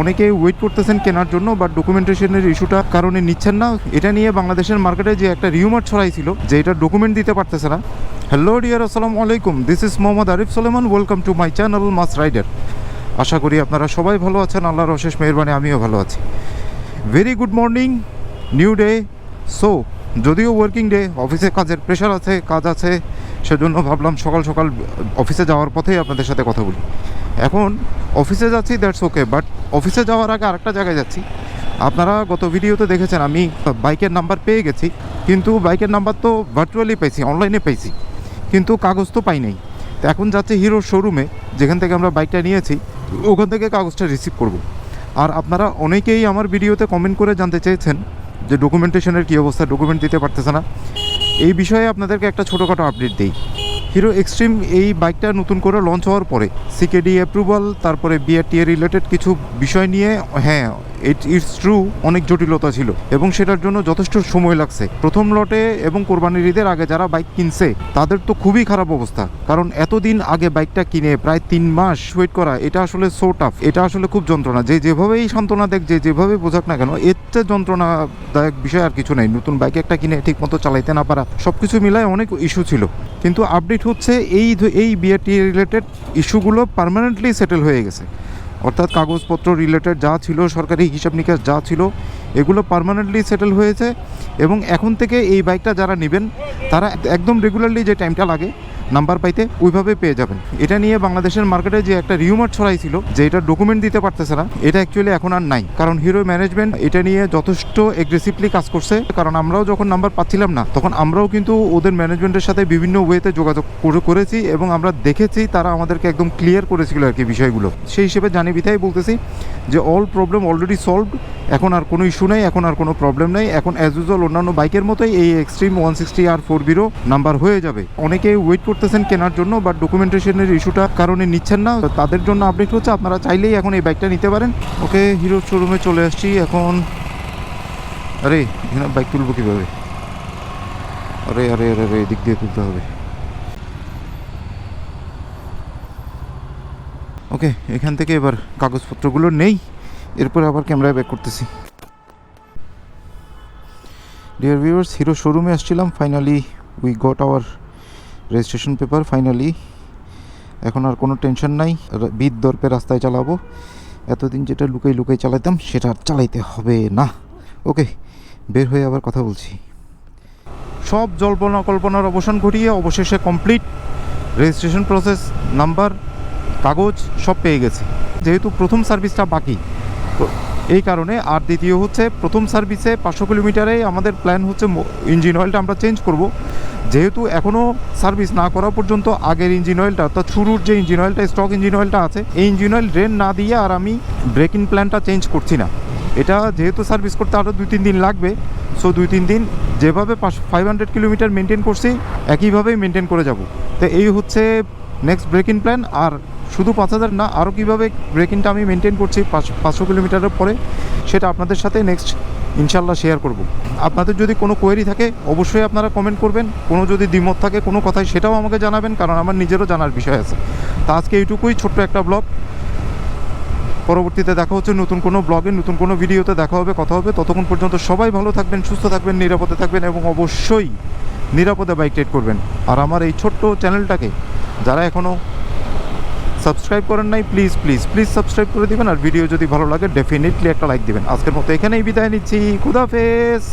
অনেকে ওয়েট করতেছেন কেনার জন্য বাট ডকুমেন্টেশনের ইস্যুটা কারণে নিচ্ছেন না। এটা নিয়ে বাংলাদেশের মার্কেটে যে একটা রিউমার ছড়াইছিল যে এটা ডকুমেন্ট দিতে পারতেছে না। হ্যালো ডিয়ার আসসালামু আলাইকুম। This is Mohammad Arif Soleman welcome to my channel mass rider আশা করি আপনারা সবাই ভালো আছেন। আল্লাহর অশেষ মেহরবানি, আমিও ভালো আছি। Very good morning new day so যদিও ওয়ার্কিং ডে অফিসে কাজের প্রেশার আছে, কাজ আছে, সেজন্য ভাবলাম সকাল সকাল অফিসে যাওয়ার পথেই আপনাদের সাথে কথা বলি। এখন অফিসে যাচ্ছি দ্যাটস ওকে বাট অফিসে যাওয়ার আগে আরেকটা জায়গায় যাচ্ছি। আপনারা গত ভিডিওতে দেখেছেন, আমি বাইকের নাম্বার পেয়ে গেছি, কিন্তু বাইকের নাম্বার তো ভার্চুয়ালি পাইছি অনলাইনে পাইছি কিন্তু কাগজ তো পাই নাই। তো এখন যাচ্ছে হিরোর শোরুমে যেখান থেকে আমরা বাইকটা নিয়েছি, ওখান থেকে কাগজটা রিসিভ করব। আর আপনারা অনেকেই আমার ভিডিওতে কমেন্ট করে জানতে চেয়েছেন যে ডকুমেন্টেশনের কী অবস্থা ডকুমেন্ট দিতে পারতেছে না। এই বিষয়ে আপনাদেরকে একটা ছোটোখাটো আপডেট দিই। হিরো এক্সট্রিম এই বাইকটা নতুন করে লঞ্চ হওয়ার পরে সিকেডি অ্যাপ্রুভাল তারপরে বিআরটিএ রিলেটেড কিছু বিষয় নিয়ে হ্যাঁ ইট ইটস ট্রু অনেক জটিলতা ছিল এবং সেটার জন্য যথেষ্ট সময় লাগছে। প্রথম লটে এবং কোরবানির ঈদের আগে যারা বাইক কিনছে, তাদের তো খুবই খারাপ অবস্থা। কারণ এতদিন আগে বাইকটা কিনে প্রায় তিন মাস ওয়েট করা, এটা আসলে সো টাফ এটা আসলে খুব যন্ত্রণা। যে যেভাবেই সান্ত্বনা দেখ, যে যেভাবে বোঝাক না কেন, এর চেয়ে যন্ত্রণাদায়ক বিষয় আর কিছু নেই। নতুন বাইক একটা কিনে ঠিক মতো চালাইতে না পারা সব কিছু মিলায় অনেক ইস্যু ছিল। কিন্তু আপডেট হচ্ছে এই এই বিআরটি রিলেটেড ইস্যুগুলো পার্মানেন্টলি সেটেল হয়ে গেছে। অর্থাৎ কাগজপত্র রিলেটেড যা ছিল, সরকারি হিসাব নিকাশ যা ছিল, এগুলো পারমানেন্টলি সেটেল হয়েছে এবং এখন থেকে এই বাইকটা যারা নেবেন, তারা একদম রেগুলারলি যে টাইমটা লাগে নাম্বার পাইতে ওইভাবে পেয়ে যাবেন। এটা নিয়ে বাংলাদেশের মার্কেটে যে একটা রিউমার ছড়াইছিল যে এটা ডকুমেন্ট দিতে পারতেছে না, এটা অ্যাকচুয়ালি এখন আর নাই। কারণ হিরো ম্যানেজমেন্ট এটা নিয়ে যথেষ্ট এগ্রেসিভলি কাজ করছে। কারণ আমরাও যখন নাম্বার পাচ্ছিলাম না, তখন আমরাও কিন্তু ওদের ম্যানেজমেন্টের সাথে বিভিন্ন ওয়েতে যোগাযোগ করে, করেছি এবং আমরা দেখেছি তারা আমাদেরকে একদম ক্লিয়ার করেছিল আর কি বিষয়গুলো। সেই হিসেবে জানি বিধায় বলতেছি যে অল প্রবলেম অলরেডি সলভড এখন আর কোনো ইস্যু নেই, এখন আর কোনো প্রবলেম নেই। এখন অ্যাজ ইউজুয়াল অন্যান্য বাইকের মতোই এই xtreme one sixty R four বিরো number হয়ে যাবে। অনেকে ওয়েট করতেছেন কেনার জন্য বা ডকুমেন্টেশনের ইস্যুটা কারণে নিচ্ছেন না তাদের জন্য আপডেট হচ্ছে। আপনারা চাইলেই এখন এই বাইকটা নিতে পারেন। ওকে হিরো শোরুমে চলে আসছি এখন। আরে, এখানে বাইক তুলবো কীভাবে? আরে আরে আরে আরে, এদিক দিয়ে তুলতে হবে। ওকে, এখান থেকে এবার কাগজপত্রগুলো নেই। এরপরে আবার ক্যামেরায় ব্যাক করতেছি। ডিয়ার ভিউয়ার্স হিরো শোরুমে আসছিলাম। Finally we got our registration paper finally এখন আর কোনো টেনশন নাই। বিদ দর্পে রাস্তায় চালাবো। এতদিন যেটা লুকাই লুকাই চালাইতাম, সেটা আর চালাইতে হবে না। ওকে, বের হয়ে আবার কথা বলছি। সব জল্পনা কল্পনার অবসান ঘটিয়ে অবশেষে কমপ্লিট রেজিস্ট্রেশন প্রসেস নাম্বার কাগজ, সব পেয়ে গেছে। যেহেতু প্রথম সার্ভিসটা বাকি এই কারণে আর দ্বিতীয় হচ্ছে প্রথম সার্ভিসে পাঁচশো কিলোমিটারে আমাদের প্ল্যান হচ্ছে ইঞ্জিন অয়েলটা আমরা চেঞ্জ করব। যেহেতু এখনও সার্ভিস না করা পর্যন্ত আগের ইঞ্জিন অয়েলটা, অর্থাৎ শুরুর যে ইঞ্জিন অয়েলটা, স্টক ইঞ্জিন অয়েলটা আছে, এই ইঞ্জিন অয়েল ড্রেন না দিয়ে আর আমি ব্রেকিং প্ল্যানটা চেঞ্জ করছি না। এটা যেহেতু সার্ভিস করতে আরও দুই তিন দিন লাগবে সো দুই তিন দিন যেভাবে পাঁচ ফাইভ হান্ড্রেড কিলোমিটার মেনটেন করছি, একইভাবেই মেনটেন করে যাব। তো এই হচ্ছে নেক্সট ব্রেকিং প্ল্যান আর শুধু পাঁচ হাজার না আরও কীভাবে ব্রেকিংটা আমি মেনটেন করছি পাঁচ- পাঁচশো কিলোমিটারের পরে, সেটা আপনাদের সাথে নেক্সট ইনশাল্লাহ শেয়ার করব। আপনাদের যদি কোনো কোয়েরি থাকে, অবশ্যই আপনারা কমেন্ট করবেন। কোনো যদি দ্বিমত থাকে, কোনো কথাই, সেটাও আমাকে জানাবেন, কারণ আমার নিজেরও জানার বিষয় আছে। তা আজকে এইটুকুই, ছোট্ট একটা ব্লগ পরবর্তীতে দেখা হচ্ছে নতুন কোনো ব্লগে নতুন কোনো ভিডিওতে দেখা হবে, কথা হবে। ততক্ষণ পর্যন্ত সবাই ভালো থাকবেন, সুস্থ থাকবেন, নিরাপদে থাকবেন এবং অবশ্যই নিরাপদে বাইক রাইড করবেন। আর আমার এই ছোট্ট চ্যানেলটাকে যারা এখনও সাবস্ক্রাইব করেন নাই প্লিজ প্লিজ প্লিজ সাবস্ক্রাইব করে দিবেন। আর ভিডিও যদি ভালো লাগে ডেফিনেটলি একটা লাইক দিবেন। আজকের মতো এখানেই বিদায় নিচ্ছি। খুদাফেজ